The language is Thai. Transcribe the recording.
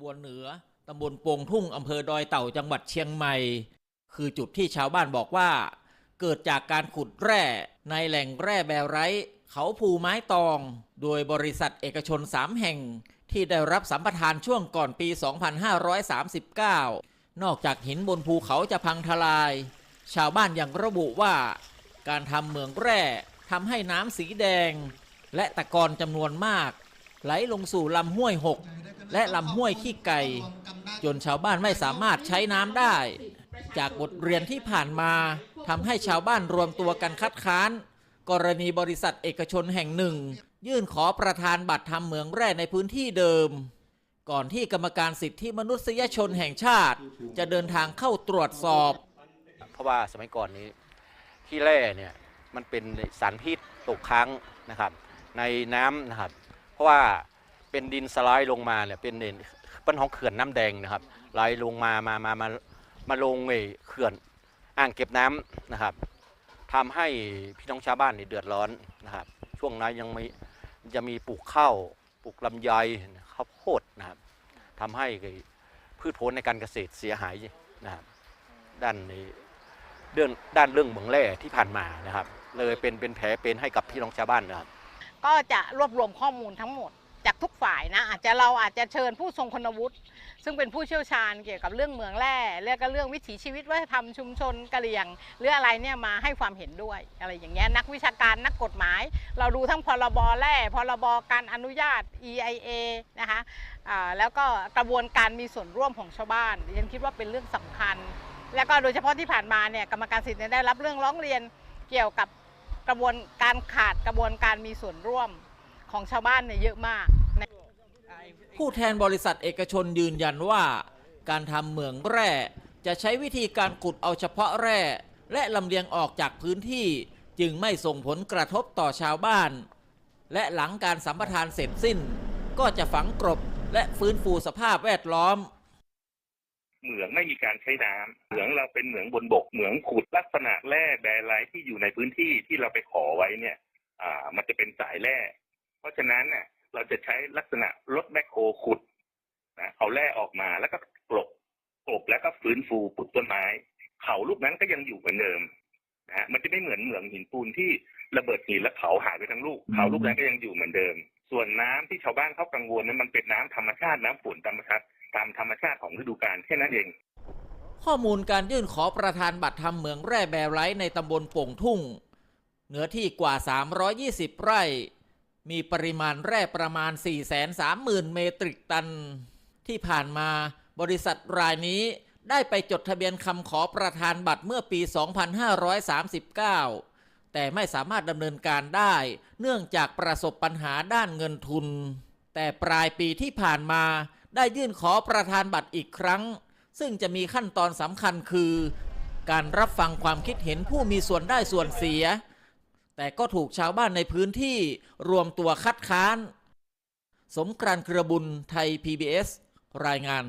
บัวเหนือตำบลโป่งทุ่งอำเภอดอยเต่าจังหวัดเชียงใหม่ คือจุดที่ชาวบ้านบอกว่า เกิดจากการขุดแร่ในแหล่งแร่แบไรเขาภูไม้ตอง โดยบริษัทเอกชน 3 แห่ง ที่ได้รับสัมปทานช่วงก่อนปี 2539 นอกจากหินบนภูเขาจะพังทลาย ชาวบ้านยังระบุว่า การทำเหมืองแร่ทำให้น้ำสีแดง และตะกอนจำนวนมาก ไหลลงสู่ลำห้วยหกและลำห้วยขี้ไก่ จนชาวบ้านไม่สามารถใช้น้ำได้ จากบทเรียนที่ผ่านมาทำให้ชาวบ้านรวมตัวกันคัดค้าน กรณีบริษัทเอกชนแห่งหนึ่ง ยื่นขอประธานบัตรทำเหมืองแร่ในพื้นที่เดิม ก่อนที่กรรมการสิทธิมนุษยชนแห่งชาติ จะเดินทางเข้าตรวจสอบ เพราะว่าสมัยก่อนนี้ที่แร่เนี่ยมันเป็นสารพิษตกค้างนะครับ ในน้ำนะครับ ราะว่าเป็นดินสไลด์ลงมาเนี่ยเป็นเนนเป็นของเขื่อนน้ำแดงนะครับไหลลงมามามามามาลงไอ้เขื่อนอ่างเก็บน้ำนะครับทำให้พี่น้องชาวบ้านนี่เดือดร้อนนะครับ ช่วงนั้นยังมีจะมีปลูกข้าวปลูกลำไยข้าวโพดนะครับทำให้พืชผลในการเกษตรเสียหายนะครับด้านในเรื่องด้านเรื่องเหมืองแร่ที่ผ่านมานะครับ เลยเป็นเป็นแผลเป็นให้กับพี่น้องชาวบ้านนะครับ ก็จะรวบรวมข้อมูลทั้งหมด จากทุกฝ่ายนะอาจจะเราอาจจะเชิญผู้ทรงคุณวุฒิซึ่งเป็นผู้เชี่ยวชาญเกี่ยวกับเรื่องเมืองแร่เรื่องก็เรื่องวิถีชีวิตวัฒนธรรมชุมชนกะเหรี่ยงหรืออะไรเนี่ยมาให้ความเห็นด้วยอะไรอย่างเงี้ยนักวิชาการนักกฎหมาย เราดูทั้งพรบแร่พรบการอนุญาต EIA นะคะแล้วก็กระบวนการมีส่วนร่วมของชาวบ้านดิฉันคิดว่าเป็นเรื่องสำคัญ แล้วก็โดยเฉพาะที่ผ่านมาเนี่ยกรรมการสิทธิ์ได้รับเรื่องร้องเรียนเกี่ยวกับ ระบวนการขาดกระบวนการมีส่วนร่วมของชาวบ้านเนี่ยเยอะมาก ผู้แทนบริษัทเอกชนยืนยันว่า การทำเหมืองแร่จะใช้วิธีการขุดเอาเฉพาะแร่ และลำเลียงออกจากพื้นที่จึงไม่ส่งผลกระทบต่อชาวบ้าน และหลังการสัมปทานเสร็จสิ้น ก็จะฝังกรบและฟื้นฟูสภาพแวดล้อม เหมืองไม่มีการใช้น้ำเหมืองเราเป็นเหมืองบนบกเหมืองขุดลักษณะแร่แบไลท์ที่อยู่ในพื้นที่ที่เราไปขอไว้เนี่ย อ่า มันจะเป็นสายแร่ เพราะฉะนั้นเนี่ยเราจะใช้ลักษณะรถแมคโครขุดนะเอาแร่ออกมาแล้วก็กลบกลบแล้วก็ฟื้นฟูปลูกต้นไม้ เขาลูกนั้นก็ยังอยู่เหมือนเดิมนะฮะมันจะไม่เหมือนเหมืองหินปูนที่ระเบิดหินแล้วเขาหายไปทั้งลูก เขาลูกนั้นก็ยังอยู่เหมือนเดิม ส่วนน้ำที่ชาวบ้านเขากังวลนั้นมันเป็นน้ำธรรมชาติน้ำฝนธรรมชาติ ตามธรรมชาติของฤดูกาลแค่นั้นเอง ข้อมูลการยื่นขอประธานบัตรทำเหมืองแร่แบไรท์ในตำบลโป่งทุ่ง เนื้อที่กว่า 320 ไร่ มีปริมาณแร่ประมาณ 430,000 เมตริกตัน ที่ผ่านมาบริษัทรายนี้ได้ไปจดทะเบียนคำขอประธานบัตรเมื่อปี 2539 แต่ไม่สามารถดำเนินการได้ เนื่องจากประสบปัญหาด้านเงินทุน แต่ปลายปีที่ผ่านมา ได้ยื่นขอประธานบัตรอีกครั้ง ซึ่งจะมีขั้นตอนสำคัญคือ การรับฟังความคิดเห็นผู้มีส่วนได้ส่วนเสีย แต่ก็ถูกชาวบ้านในพื้นที่รวมตัวคัดค้าน สมกรานต์เครือบุญไทย PBS รายงาน